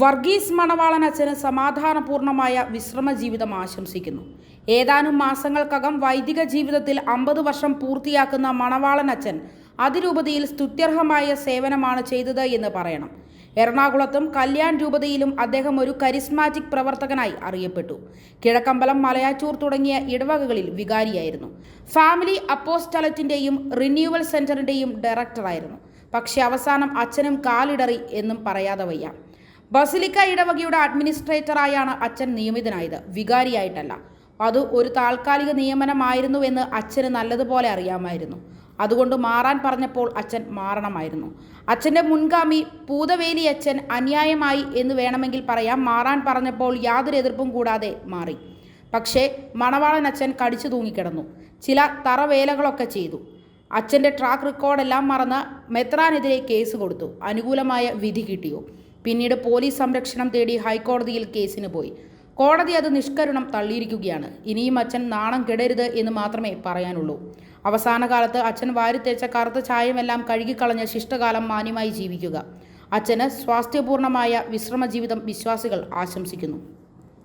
വർഗീസ് മണവാളൻ അച്ഛന് സമാധാനപൂർണമായ വിശ്രമ ജീവിതം ആശംസിക്കുന്നു. ഏതാനും മാസങ്ങൾക്കകം വൈദിക ജീവിതത്തിൽ അമ്പത് വർഷം പൂർത്തിയാക്കുന്ന മണവാളൻ അച്ഛൻ അതിരൂപതയിൽ സ്തുത്യർഹമായ സേവനമാണ് ചെയ്തത് എന്ന് പറയണം. എറണാകുളത്തും കല്യാൺ രൂപതയിലും അദ്ദേഹം ഒരു കരിസ്മാറ്റിക് പ്രവർത്തകനായി അറിയപ്പെട്ടു. കിഴക്കമ്പലം മലയാറ്റൂർ തുടങ്ങിയ ഇടവകകളിൽ വികാരിയായിരുന്നു. Family അപ്പോസ്റ്റലറ്റിന്റെയും renewal സെന്ററിന്റെയും ഡയറക്ടറായിരുന്നു. പക്ഷേ അവസാനം അച്ഛനും കാലിടറി എന്നും പറയാതെ വയ്യ. ബസിലിക്ക ഇടവകയുടെ അഡ്മിനിസ്ട്രേറ്ററായാണ് അച്ഛൻ നിയമിതനായത്. വികാരിയായിട്ടല്ല. അത് ഒരു താൽക്കാലിക നിയമനമായിരുന്നുവെന്ന് അച്ഛന് നല്ലതുപോലെ അറിയാമായിരുന്നു. അതുകൊണ്ട് മാറാൻ പറഞ്ഞപ്പോൾ അച്ഛൻ മാറണമായിരുന്നു. അച്ഛന്റെ മുൻഗാമി പൂതവേലി അച്ഛൻ അന്യായമായി എന്ന് വേണമെങ്കിൽ പറയാം. മാറാൻ പറഞ്ഞപ്പോൾ യാതൊരു എതിർപ്പും കൂടാതെ മാറി. പക്ഷേ മണവാളൻ അച്ഛൻ കടിച്ചു തൂങ്ങിക്കിടന്നു. ചില തറവേലകളൊക്കെ ചെയ്തു. അച്ഛന്റെ ട്രാക്ക് റെക്കോർഡെല്ലാം മറന്ന് മെത്രാനെതിരെ കേസ് കൊടുത്തു. അനുകൂലമായ വിധി കിട്ടിയോ? പിന്നീട് പോലീസ് സംരക്ഷണം തേടി ഹൈക്കോടതിയിൽ കേസിന് പോയി. കോടതി അത് നിഷ്കരുണം തള്ളിയിരിക്കുകയാണ്. ഇനിയും അച്ഛൻ നാണം കെടരുത് എന്ന് മാത്രമേ പറയാനുള്ളൂ. അവസാന കാലത്ത് അച്ഛൻ വാരിത്തേച്ച കറുത്ത ചായമെല്ലാം കഴുകിക്കളഞ്ഞ ശിഷ്ടകാലം മാന്യമായി ജീവിക്കുക. അച്ഛന് സ്വാസ്ഥ്യപൂർണമായ വിശ്രമ ജീവിതം വിശ്വാസികൾ ആശംസിക്കുന്നു.